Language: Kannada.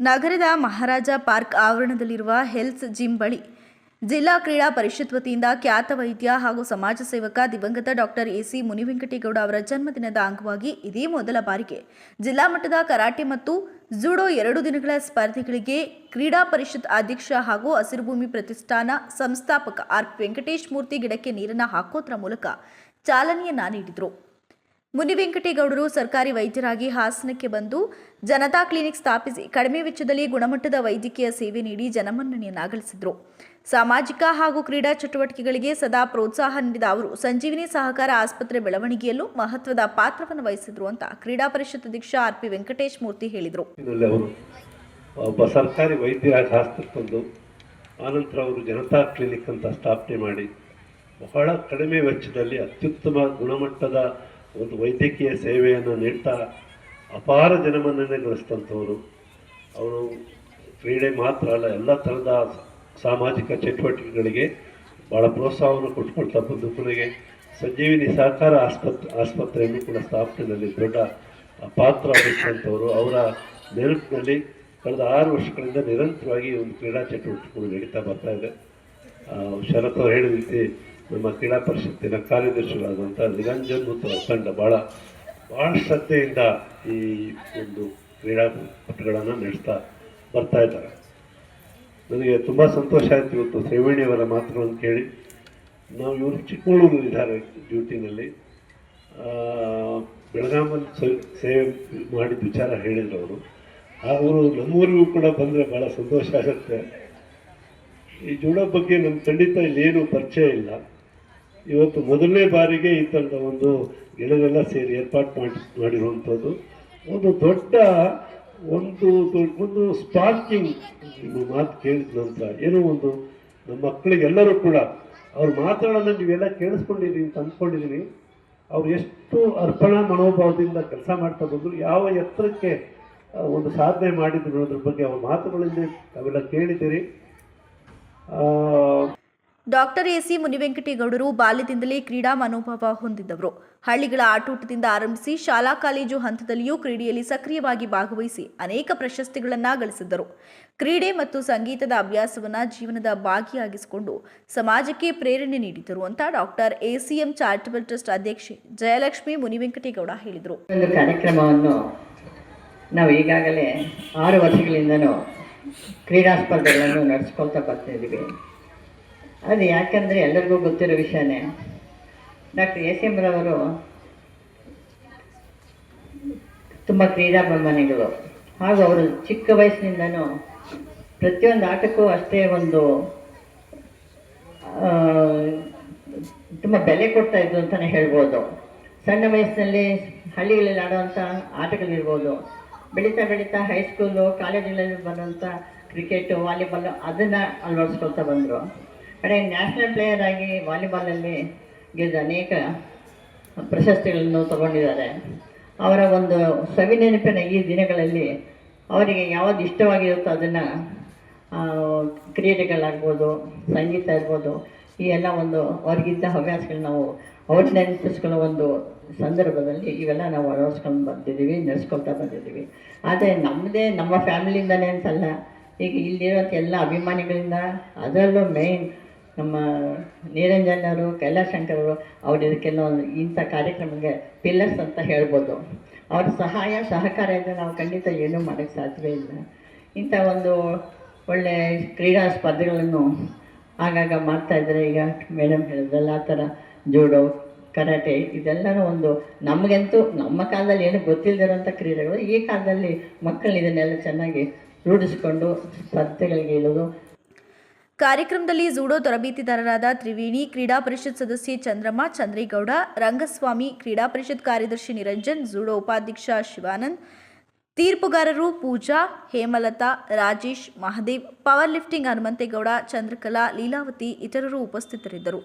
ನಗರದ ಮಹಾರಾಜ ಪಾರ್ಕ್ ಆವರಣದಲ್ಲಿರುವ ಹೆಲ್ತ್ ಜಿಮ್ ಬಳಿ ಜಿಲ್ಲಾ ಕ್ರೀಡಾ ಪರಿಷತ್ ವತಿಯಿಂದ ಖ್ಯಾತ ವೈದ್ಯ ಹಾಗೂ ಸಮಾಜ ಸೇವಕ ದಿವಂಗತ ಡಾಕ್ಟರ್ ಎಸಿ ಮುನಿವೆಂಕಟೇಗೌಡ ಅವರ ಜನ್ಮದಿನದ ಅಂಗವಾಗಿ ಇದೇ ಮೊದಲ ಬಾರಿಗೆ ಜಿಲ್ಲಾ ಮಟ್ಟದ ಕರಾಟೆ ಮತ್ತು ಜುಡೋ ಎರಡು ದಿನಗಳ ಸ್ಪರ್ಧೆಗಳಿಗೆ ಕ್ರೀಡಾ ಪರಿಷತ್ ಅಧ್ಯಕ್ಷ ಹಾಗೂ ಹಸಿರುಭೂಮಿ ಪ್ರತಿಷ್ಠಾನ ಸಂಸ್ಥಾಪಕ ಆರ್ ವೆಂಕಟೇಶ್ ಮೂರ್ತಿ ಗಿಡಕ್ಕೆ ನೀರನ್ನು ಹಾಕೋದ್ರ ಮೂಲಕ ಚಾಲನೆಯನ್ನ ನೀಡಿದರು. ಮುನಿವೆಂಕಟೇಗೌಡರು ಸರ್ಕಾರಿ ವೈದ್ಯರಾಗಿ ಹಾಸನಕ್ಕೆ ಬಂದು ಜನತಾ ಕ್ಲಿನಿಕ್ ಸ್ಥಾಪಿಸಿ ಕಡಿಮೆ ವೆಚ್ಚದಲ್ಲಿ ಗುಣಮಟ್ಟದ ವೈದ್ಯಕೀಯ ಸೇವೆ ನೀಡಿ ಜನಮನ್ನಣೆಯನ್ನ ಗಳಿಸಿದ್ರು ಸಾಮಾಜಿಕ ಹಾಗೂ ಕ್ರೀಡಾ ಚಟುವಟಿಕೆಗಳಿಗೆ ಸದಾ ಪ್ರೋತ್ಸಾಹ ನೀಡಿದ ಅವರು, ಸಂಜೀವಿನಿ ಸಹಕಾರ ಆಸ್ಪತ್ರೆ ಬೆಳವಣಿಗೆಯಲ್ಲೂ ಮಹತ್ವದ ಪಾತ್ರವನ್ನು ವಹಿಸಿದ್ರು ಅಂತ ಕ್ರೀಡಾ ಪರಿಷತ್ ಅಧ್ಯಕ್ಷ ಆರ್ ಪಿ ವೆಂಕಟೇಶ್ ಮೂರ್ತಿ ಹೇಳಿದರು. ಸರ್ಕಾರಿ ವೈದ್ಯರಾಗಿ ಆಸ್ಪತ್ರೆ ಬಂದು, ಆನಂತರ ಅವರು ಜನತಾ ಕ್ಲಿನಿಕ್ ಅಂತ ಸ್ಥಾಪನೆ ಮಾಡಿ, ಬಹಳ ಕಡಿಮೆ ವೆಚ್ಚದಲ್ಲಿ ಅತ್ಯುತ್ತಮ ಗುಣಮಟ್ಟದ ಒಂದು ವೈದ್ಯಕೀಯ ಸೇವೆಯನ್ನು ನೀಡ್ತಾ ಅಪಾರ ಜನಮನ್ನಣೆ ಗಳಿಸಿದಂಥವರು ಅವರು ಕ್ರೀಡೆ ಮಾತ್ರ ಅಲ್ಲ, ಎಲ್ಲ ಥರದ ಸಾಮಾಜಿಕ ಚಟುವಟಿಕೆಗಳಿಗೆ ಭಾಳ ಪ್ರೋತ್ಸಾಹವನ್ನು ಕೊಟ್ಕೊಳ್ತಾ ಬಂದು ಕೊನೆಗೆ ಸಂಜೀವಿನಿ ಸಹಕಾರ ಆಸ್ಪತ್ರೆ, ಆಸ್ಪತ್ರೆಯನ್ನು ಕೂಡ ಸ್ಥಾಪನೆಯಲ್ಲಿ ದೊಡ್ಡ ಪಾತ್ರ ವಹಿಸಿದಂಥವರು. ಅವರ ನೆನಪಿನಲ್ಲಿ ಕಳೆದ ಆರು ವರ್ಷಗಳಿಂದ ನಿರಂತರವಾಗಿ ಒಂದು ಕ್ರೀಡಾ ಚಟುವಟಿಕೆಗಳು ನಡೀತಾ ಬರ್ತಾ ಇದೆ. ಶರತ್ ಅವರು ಹೇಳಿದ ರೀತಿ ನಮ್ಮ ಕ್ರೀಡಾ ಪರಿಷತ್ತಿನ ಕಾರ್ಯದರ್ಶಿಗಳಾದಂಥ ನಿರಂಜನ್ ಮತ್ತು ಅಖಂಡ ಭಾಳ ಭಾಳ ಶ್ರದ್ಧೆಯಿಂದ ಈ ಒಂದು ಕ್ರೀಡಾಪಟುಗಳನ್ನು ನಡೆಸ್ತಾ ಬರ್ತಾ ಇದ್ದಾರೆ. ನನಗೆ ತುಂಬ ಸಂತೋಷ ಆಯಿತು ಇವತ್ತು ತ್ರಿವೇಣಿಯವರ ಮಾತುಗಳನ್ನು ಕೇಳಿ. ನಾವು ಇವರು ಚಿಕ್ಕಮಗಳೂರು ಇದ್ದಾರೆ ಡ್ಯೂಟಿನಲ್ಲಿ. ಬೆಳಗಾಮಲ್ಲಿ ಸೇವೆ ಮಾಡಿದ ವಿಚಾರ ಹೇಳಿದರು ಅವರು. ಅವರು ನಮ್ಮೂರಿಗೂ ಕೂಡ ಬಂದರೆ ಭಾಳ ಸಂತೋಷ ಆಗುತ್ತೆ. ಈ ಜೋಡ ಬಗ್ಗೆ ನಮ್ಮ ಖಂಡಿತ ಇಲ್ಲೇನು ಪರಿಚಯ ಇಲ್ಲ. ಇವತ್ತು ಮೊದಲನೇ ಬಾರಿಗೆ ಈ ಒಂದು ಗೆಳೆಯರೆಲ್ಲ ಸೇರಿ ಏರ್ಪಾಟ್ ಮಾಡಿ, ಮಾಡಿರುವಂಥದ್ದು. ಒಂದು ದೊಡ್ಡ ಒಂದು ಒಂದು ಸ್ಪಾರ್ಕಿಂಗ್ ನಿಮ್ಮ ಮಾತು ಕೇಳಿದ ನಂತರ, ಏನೋ ಒಂದು ನಮ್ಮ ಮಕ್ಕಳಿಗೆಲ್ಲರೂ ಕೂಡ ಅವ್ರು ಮಾತುಗಳನ್ನು ನೀವೆಲ್ಲ ಕೇಳಿಸ್ಕೊಂಡಿದ್ದೀವಿ ಅಂತ ಅಂದ್ಕೊಂಡಿದ್ದೀನಿ ಅವ್ರು ಎಷ್ಟು ಅರ್ಪಣಾ ಮನೋಭಾವದಿಂದ ಕೆಲಸ ಮಾಡ್ತಾ ಬಂದರು, ಯಾವ ಎತ್ತರಕ್ಕೆ ಒಂದು ಸಾಧನೆ ಮಾಡಿದ್ರು ಅನ್ನೋದ್ರ ಬಗ್ಗೆ ಅವ್ರ ಮಾತುಗಳಲ್ಲಿ ಅವೆಲ್ಲ ಕೇಳಿದ್ದೀರಿ. ಡಾಕ್ಟರ್ ಎಸಿ ಮುನಿವೆಂಕಟೇಗೌಡರು ಬಾಲ್ಯದಿಂದಲೇ ಕ್ರೀಡಾ ಮನೋಭಾವ ಹೊಂದಿದ್ದವರು ಹಳ್ಳಿಗಳ ಆಟೋಟದಿಂದ ಆರಂಭಿಸಿ ಶಾಲಾ ಕಾಲೇಜು ಹಂತದಲ್ಲಿಯೂ ಕ್ರೀಡೆಯಲ್ಲಿ ಸಕ್ರಿಯವಾಗಿ ಭಾಗವಹಿಸಿ ಅನೇಕ ಪ್ರಶಸ್ತಿಗಳನ್ನ ಗಳಿಸಿದ್ದರು. ಕ್ರೀಡೆ ಮತ್ತು ಸಂಗೀತದ ಅಭ್ಯಾಸವನ್ನ ಜೀವನದ ಭಾಗಿಯಾಗಿಸಿಕೊಂಡು ಸಮಾಜಕ್ಕೆ ಪ್ರೇರಣೆ ನೀಡಿದರು ಅಂತ ಡಾಕ್ಟರ್ ಎಸಿಎಂ ಚಾರಿಟಬಲ್ ಟ್ರಸ್ಟ್ ಅಧ್ಯಕ್ಷೆ ಜಯಲಕ್ಷ್ಮಿ ಮುನಿವೆಂಕಟೇಗೌಡ ಹೇಳಿದರು. ಕಾರ್ಯಕ್ರಮವನ್ನು ನಾವು ಈಗಾಗಲೇ ಆರು ಕ್ರೀಡಾ ಸ್ಪರ್ಧೆಗಳನ್ನು ನಡೆಸ್ಕೊಳ್ತಾ ಅದು ಯಾಕಂದರೆ ಎಲ್ಲರಿಗೂ ಗೊತ್ತಿರೋ ವಿಷಯನೇ. ಡಾಕ್ಟರ್ ಎಸ್ ಎಂ ರವರು ತುಂಬ ಕ್ರೀಡಾಭಿಮಾನಿಗಳು ಹಾಗೂ ಅವರು ಚಿಕ್ಕ ವಯಸ್ಸಿನಿಂದನೂ ಪ್ರತಿಯೊಂದು ಆಟಕ್ಕೂ ಅಷ್ಟೇ ಒಂದು ತುಂಬ ಬೆಲೆ ಕೊಡ್ತಾ ಇದ್ದು ಅಂತಲೇ ಹೇಳ್ಬೋದು. ಸಣ್ಣ ವಯಸ್ಸಿನಲ್ಲಿ ಹಳ್ಳಿಗಳಲ್ಲಿ ಆಡುವಂಥ ಆಟಗಳಿರ್ಬೋದು. ಬೆಳೀತಾ ಬೆಳೀತಾ ಹೈಸ್ಕೂಲು, ಕಾಲೇಜುಗಳಲ್ಲಿ ಬರುವಂಥ ಕ್ರಿಕೆಟು, ವಾಲಿಬಾಲು ಅದನ್ನು ಅಳವಡಿಸ್ಕೊಳ್ತಾ ಬಂದರು. ಕಡೆ ನ್ಯಾಷನಲ್ ಪ್ಲೇಯರ್ ಆಗಿ ವಾಲಿಬಾಲಲ್ಲಿ ಗೆದ್ದ ಅನೇಕ ಪ್ರಶಸ್ತಿಗಳನ್ನು ತಗೊಂಡಿದ್ದಾರೆ. ಅವರ ಒಂದು ಸವಿನೆನಪಿನ ಈ ದಿನಗಳಲ್ಲಿ ಅವರಿಗೆ ಯಾವುದು ಇಷ್ಟವಾಗಿರುತ್ತೋ ಅದನ್ನು ಕ್ರೀಡೆಗಳಾಗ್ಬೋದು, ಸಂಗೀತ ಇರ್ಬೋದು ಈ ಎಲ್ಲ ಒಂದು ಅವ್ರಿಗಿದ್ದ ಹವ್ಯಾಸಗಳು ನಾವು ಅವ್ರ ನೆನಪಿಸ್ಕೊಳ್ಳೋ ಒಂದು ಸಂದರ್ಭದಲ್ಲಿ ಇವೆಲ್ಲ ನಾವು ಅಳವಡಿಸ್ಕೊಂಡು ಬಂದಿದ್ದೀವಿ, ನಡೆಸ್ಕೊಳ್ತಾ ಬಂದಿದ್ದೀವಿ. ಆದರೆ ನಮ್ಮದೇ ನಮ್ಮ ಫ್ಯಾಮಿಲಿಯಿಂದಲೇ ಅಂತಲ್ಲ ಈಗ ಇಲ್ಲಿರೋಂಥ ಎಲ್ಲ ಅಭಿಮಾನಿಗಳಿಂದ ಅದರಲ್ಲೂ ಮೇಯ್ನ್ ನಮ್ಮ ನಿರಂಜನ್ ಅವರು ಕೈಲಾಶಂಕರವರು ಅವ್ರು ಇದಕ್ಕೆಲ್ಲ ಇಂಥ ಕಾರ್ಯಕ್ರಮಕ್ಕೆ ಪಿಲ್ಲರ್ಸ್ ಅಂತ ಹೇಳ್ಬೋದು. ಅವ್ರ ಸಹಾಯ, ಸಹಕಾರ ಇದ್ದರೆ ನಾವು ಖಂಡಿತ ಏನೂ ಮಾಡೋಕ್ಕೆ ಸಾಧ್ಯವೇ ಇಲ್ಲ. ಇಂಥ ಒಂದು ಒಳ್ಳೆ ಕ್ರೀಡಾ ಸ್ಪರ್ಧೆಗಳನ್ನು ಆಗಾಗ ಮಾಡ್ತಾ ಇದ್ದಾರೆ ಈಗ ಮೇಡಮ್ ಹೇಳಿದ್ರಲ್ಲ, ಆ ಥರ ಜೂಡೋ, ಕರಾಟೆ, ಇದೆಲ್ಲನೂ ಒಂದು ನಮಗಂತೂ ನಮ್ಮ ಕಾಲದಲ್ಲಿ ಏನು ಗೊತ್ತಿಲ್ಲದಿರೋಂಥ ಕ್ರೀಡೆಗಳು ಈ ಕಾಲದಲ್ಲಿ ಮಕ್ಕಳು ಇದನ್ನೆಲ್ಲ ಚೆನ್ನಾಗಿ ರೂಢಿಸ್ಕೊಂಡು ಸ್ಪರ್ಧೆಗಳಿಗೆ ಇಳಿದು ಕಾರ್ಯಕ್ರಮದಲ್ಲಿ ಜೂಡೋ ತರಬೇತಿದಾರರಾದ ತ್ರಿವೇಣಿ ಕ್ರೀಡಾ ಪರಿಷತ್ ಸದಸ್ಯೆ ಚಂದ್ರಮ್ಮ, ಚಂದ್ರೇಗೌಡ, ರಂಗಸ್ವಾಮಿ, ಕ್ರೀಡಾ ಪರಿಷತ್ ಕಾರ್ಯದರ್ಶಿ ನಿರಂಜನ್, ಜೂಡೋ ಉಪಾಧ್ಯಕ್ಷ ಶಿವಾನಂದ್, ತೀರ್ಪುಗಾರರು ಪೂಜಾ, ಹೇಮಲತಾ, ರಾಜೇಶ್, ಮಹದೇವ್, ಪವರ್ ಲಿಫ್ಟಿಂಗ್ ಹನುಮಂತೇಗೌಡ, ಚಂದ್ರಕಲಾ, ಲೀಲಾವತಿ ಇತರರು ಉಪಸ್ಥಿತರಿದ್ದರು.